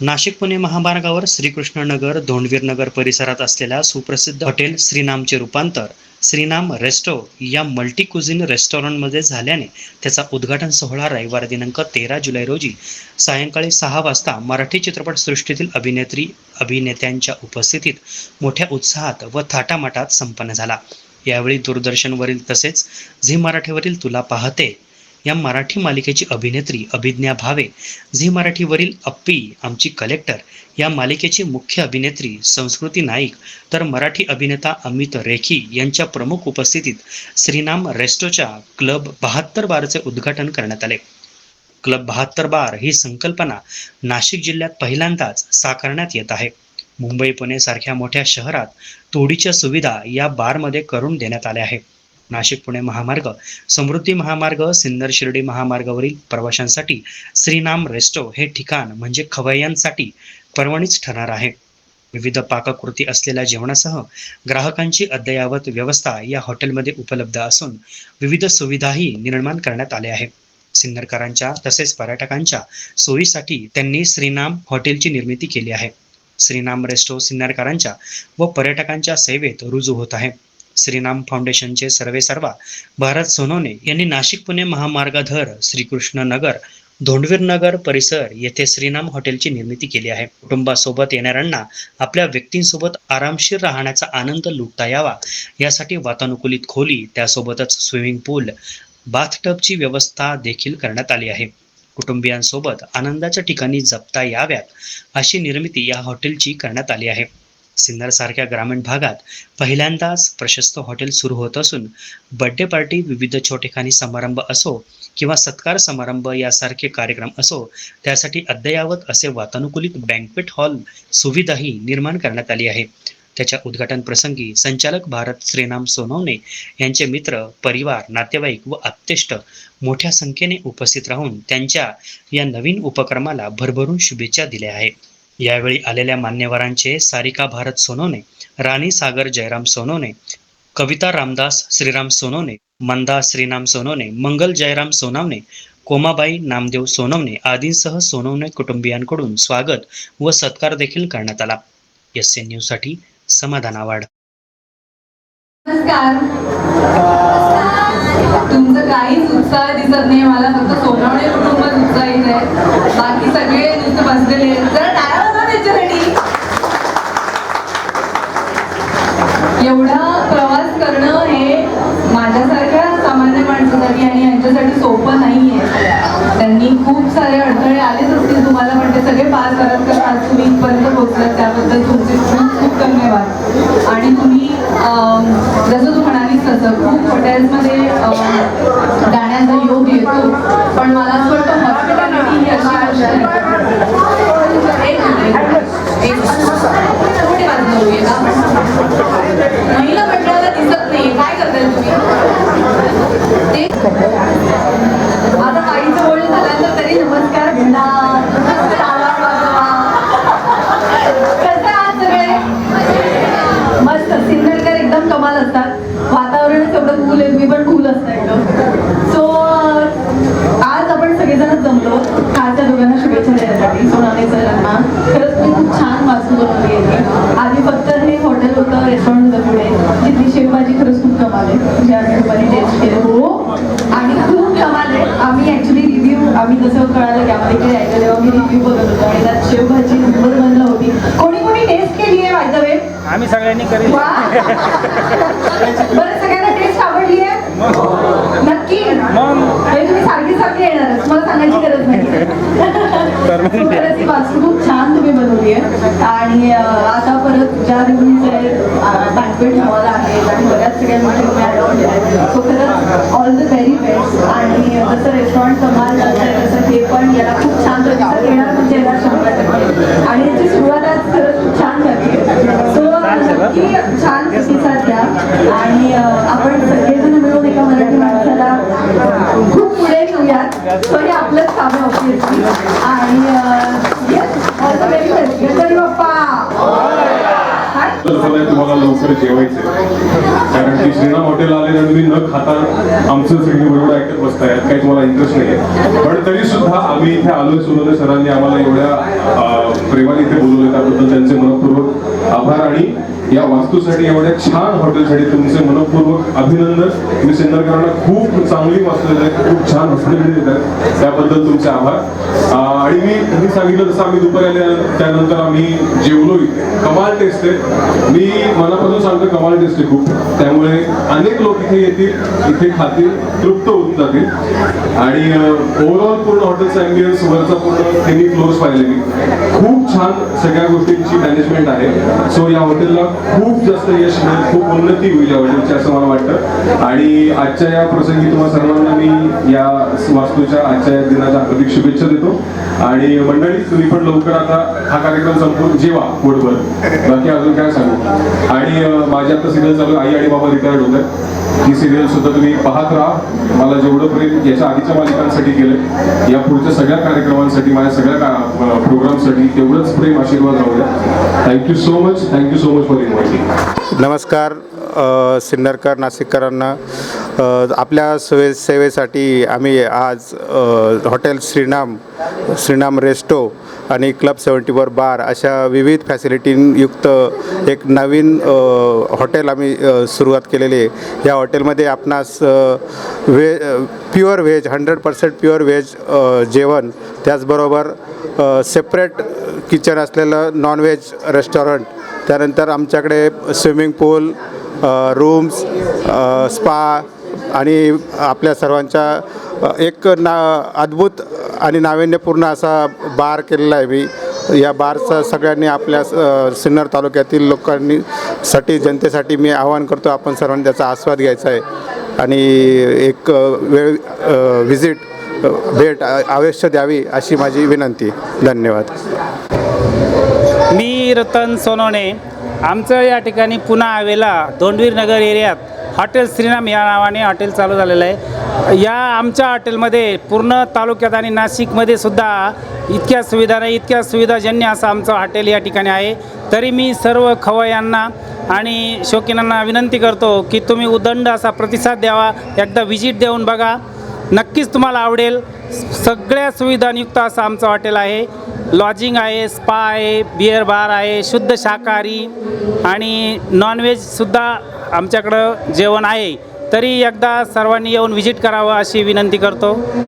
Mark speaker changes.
Speaker 1: नाशिक पुणे महामार्गावर श्रीकृष्णनगर धोंडवीरनगर परिसरात असलेल्या सुप्रसिद्ध हॉटेल श्रीनामचे रूपांतर श्रीनाम रेस्टो या मल्टी कुझिन रेस्टॉरंटमध्ये झाल्याने त्याचा उद्घाटन सोहळा रविवार दिनांक तेरा जुलै रोजी सायंकाळी सहा वाजता मराठी चित्रपटसृष्टीतील अभिनेत्री अभिनेत्यांच्या उपस्थितीत मोठ्या उत्साहात व थाटामाटात संपन्न झाला. यावेळी दूरदर्शनवरील तसेच झी मराठीवरील तुला पाहते या मराठी मालिकेची अभिनेत्री अभिज्ञा भावे झी मराठीवरील अप्पी आमची कलेक्टर या मालिकेची मुख्य अभिनेत्री संस्कृती नाईक तर मराठी अभिनेता अमित रेखी यांच्या प्रमुख उपस्थितीत श्रीनाम रेस्टोच्या क्लब बहात्तर बारचे उद्घाटन करण्यात आले. क्लब बहात्तर बार ही संकल्पना नाशिक जिल्ह्यात पहिल्यांदाच साकारण्यात येत आहे. मुंबई पुणे सारख्या मोठ्या शहरात तोडीच्या सुविधा या बारमध्ये करून देण्यात आल्या आहे नाशिक पुणे महामार्ग समृद्धी महामार्ग सिन्नर शिर्डी महामार्गावरील प्रवाशांसाठी श्रीनाम रेस्टो हे ठिकाण म्हणजे खवय्यांसाठी पर्वणीच ठरणार आहे. विविध पाककृती असलेल्या जेवणासह ग्राहकांची अद्ययावत व्यवस्था या हॉटेलमध्ये उपलब्ध असून विविध सुविधाही निर्माण करण्यात आल्या आहेत सिन्नरकरांच्या तसेच पर्यटकांच्या सोयीसाठी त्यांनी श्रीनाम हॉटेलची निर्मिती केली आहे. श्रीनाम रेस्टो सिन्नरकरांच्या व पर्यटकांच्या सेवेत रुजू होत आहे. श्रीनाम फाउंडेशनचे सर्वेसर्वा भारत सोनवणे यांनी नाशिक पुणे महामार्गाधर श्रीकृष्ण नगर धोंडवीर नगर परिसर येथे श्रीनाम हॉटेलची निर्मिती केली आहे. कुटुंबासोबत येणाऱ्यांना आपल्या व्यक्तींसोबत आरामशीर राहण्याचा आनंद लुटता यावा. यासाठी वातानुकूलित खोली त्यासोबतच स्विमिंग पूल बाथटबची व्यवस्था देखील करण्यात आली आहे. कुटुंबियांसोबत आनंदाच्या ठिकाणी जपता याव्यात अशी निर्मिती या हॉटेलची करण्यात आली आहे. सिन्नरसारख्या ग्रामीण भागात पहिल्यांदाच प्रशस्त हॉटेल सुरू होत असून बड्डे पार्टी विविध छोटेखानी समारंभ असो किंवा सत्कार समारंभ यासारखे कार्यक्रम असो त्यासाठी अद्ययावत असे वातानुकूलित बँकवेट हॉल सुविधाही निर्माण करण्यात आली आहे. त्याच्या उद्घाटन प्रसंगी संचालक भारत श्रीनाम सोनवणे यांचे मित्र परिवार नातेवाईक व आप्तेष्ट मोठ्या संख्येने उपस्थित राहून त्यांच्या या नवीन उपक्रमाला भरभरून शुभेच्छा दिल्या आहेत. यावेळी आलेल्या मान्यवरांचे सारिका भारत सोनोने राणी सागर जयराम सोनोने कविता रामदास श्रीराम सोनोने मंदा श्रीनाम सोनवणे मंगल जयराम सोनावणे कोमाबाई नामदेव सोनवणे आदींसह सोनवणे कुटुंबियांकडून स्वागत व सत्कार देखील करण्यात आला. एस एन न्यूजसाठी समाधान आवाड
Speaker 2: नमस्कार तुमचं काहीच उत्साह दिसत नाही मला फक्त सोनावणे कुटुंबच उत्साहित आहे बाकी सगळे नुसते बसलेले आहेत. जरा टाळ्या वाजवा त्यांच्यासाठी एवढा प्रवास करणं हे माझ्यासारख्या सामान्य माणसासाठी आणि यांच्यासाठी सोपं नाही आहे त्यांनी खूप सारे अडथळे आलेच असतील तुम्हाला पण ते सगळे पार करत करत आज तुम्ही इथपर्यंत पोहोचलात. त्याबद्दल तुमचे खूप खूप धन्यवाद. आणि तुम्ही जसं तू म्हणालीस तसं खूप हॉटेल्समध्ये जाण्याचा योग येतो. पण मला असं वाटतं हॉस्पिटॅलिटी ही अशी गोष्ट आहे. महिला मंडळाला दिसत नाही. काय करताय तुम्ही? ते आता ताईचं बोलणं झाल्यानंतर तरी नमस्कार म्हणा नमस्कार आवाज वाजवा कसं आहात सगळे मस्त सिन्नरकर एकदम कमाल असतात वातावरणच एवढं कूल आहे तुम्ही पण कूल असता एकदम सो आज आपण सगळेजण जमलो खासच्या दोघांना शुभेच्छा देण्यासाठी सोनाने सरांना खरंच तुम्ही खूप छान वास्तू बनवली आहे आधी फक्त हे हॉटेल होतं रेस्टॉरंट होतं पुढे तिथली शेवभाजी खरंच खूप कमाल आहे. ज्या टेस्ट केलं. हो. आणि खूप कमाल आहे. आम्ही ऍक्च्युली रिव्ह्यू आम्ही जसं कळालं की आम्हाला इकडे यायचं तेव्हा मी रिव्ह्यू बघत होतो. आणि त्यात शेवभाजी नंबर वनला होती. कोणी कोणी टेस्ट केली आहे माहिती वे
Speaker 3: आम्ही सगळ्यांनी करी
Speaker 2: वा. बरं सगळ्यांना टेस्ट आवडली आहे? नक्की?
Speaker 3: मग?
Speaker 2: म्हणजे तुम्ही सारखी सारखी येणारच. मला सांगायची गरज नाही. खूप छान तुम्ही बनवली आहे. आणि आता परत ज्या आहेत बँकवेट हॉल आहेत आणि सो खरंच ऑल द व्हेरी बेस्ट आणि जसं रेस्टॉरंट कमाल आहे तसं हे पण याला खूप छान प्रतिसाद येणार म्हणजे येणार शंभर टक्के आणि याची सुरुवात खरंच खूप छान झाली सो नक्की छान प्रतिसाद द्या आणि आपण सगळेजण मिळून एका मराठी माणसाला खूप पुढे घेऊयात सो हे आपलंच काम आहे ऑब्विसली आणि
Speaker 4: तर चला तुम्हाला लवकर जेवायचं. कारण की श्रीराम हॉटेल आले आणि तुम्ही न खाता आमचं सगळी बरोबर ऐकत बसताय काही तुम्हाला इंटरेस्ट नाही पण तरी सुद्धा आम्ही इथे आलोय सोनवणे सरांनी आम्हाला एवढ्या प्रेमाने इथे बोलवलं त्याबद्दल त्यांचे मनपूर्वक आणि या वास्तूसाठी एवढ्या छान हॉटेलसाठी तुमचे मनपूर्वक अभिनंदन. तुम्ही सिन्नरकरांना खूप चांगली वास्तू देत आहे खूप छान हॉस्पिटल देत त्याबद्दल तुमचे आभार. आणि मी मी सांगितलं तसं आम्ही दुपारी आले त्यानंतर आम्ही जेवलो कमाल टेस्ट आहे. मी मनापासून सांगतो कमाल टेस्ट आहे खूप. त्यामुळे अनेक लोक इथे येतील इथे खातील तृप्त होऊन जातील. आणि ओव्हरऑल पूर्ण हॉटेलचा अँबियन्स वरचा पूर्ण तिन्ही फ्लोर्स पाहिले मी खूप छान सगळ्या गोष्टींची मॅनेजमेंट आहे. सो या हॉटेलला खूप जास्त यश मिळेल खूप उन्नती होईल या हॉटेलची असं मला वाटतं. आणि आजच्या या प्रसंगी तुम्हाला सर्वांना मी या वास्तूच्या आजच्या या दिनाच्या हार्दिक शुभेच्छा देतो. आणि मंडळी तुम्ही पण लवकर आता हा कार्यक्रम संपून जेवा पोटभर. बाकी अजून काय सांगू? आणि माझ्या माझी आता सिग्नल चालू आई आणि बाबा रिटायर्ड होतात. ही सिरियल सुद्धा तुम्ही पाहत राहा. मला जेवढं प्रेम याच्या आधीच्या मालिकांसाठी केलं या पुढच्या सगळ्या कार्यक्रमांसाठी माझ्या सगळ्या प्रोग्रामसाठी तेवढंच प्रेम आशीर्वाद राहू द्या. Thank you so much thank you so much for inviting
Speaker 5: नमस्कार. सिन्नरकर नाशिककरांना आपल्या सोय सेवेसाठी आम्ही आज हॉटेल श्रीनाम श्रीनाम रेस्टो आणि क्लब सेवन्टीवर बार अशा विविध फॅसिलिटींयुक्त एक नवीन हॉटेल आम्ही सुरुवात केलेली आहे. या हॉटेलमध्ये आपणास वे whey pure veg hundred percent pure veg जेवण त्याचबरोबर सेपरेट किचन असलेलं नॉनव्हेज रेस्टॉरंट त्यानंतर आमच्याकडे स्विमिंग पूल रूम्स स्पा आणि आपल्या सर्वांच्या एक ना अद्भुत आणि नाविन्यपूर्ण असा बार केलेला आहे मी. या बारचा सगळ्यांनी आपल्या सिन्नर तालुक्यातील लोकांनी साठी जनतेसाठी मी आवाहन करतो आपण सर्वांनी त्याचा आस्वाद घ्यायचा आहे. आणि एक वेळ व्हिजिट भेट अवश्य द्यावी अशी माझी विनंती. धन्यवाद.
Speaker 3: मी रतन सोनवणे आमचं या ठिकाणी पुन्हा आवेला दोंडवीर नगर एरियात हॉटेल श्रीराम या नावाने हॉटेल चालू झालेलं आहे. या आमच्या हॉटेलमध्ये पूर्ण तालुक्यात आणि नाशिकमध्ये सुद्धा इतक्या सुविधा नाही इतक्या सुविधाजन्य असं आमचं हॉटेल या ठिकाणी आहे. तरी मी सर्व खवय्यांना आणि शौकीनांना विनंती करतो की तुम्ही उदंड असा प्रतिसाद द्यावा एकदा व्हिजिट देऊन बघा. नक्कीच तुम्हाला आवडेल. सगळ्या सुविधांयुक्त असं आमचं हॉटेल आहे. लॉजिंग आहे स्पा आहे बिअर बार आहे शुद्ध शाकाहारी आणि नॉनव्हेजसुद्धा आमच्याकडं जेवण आहे. तरी एकदा सर्वांनी येऊन व्हिजिट करावं अशी विनंती करतो.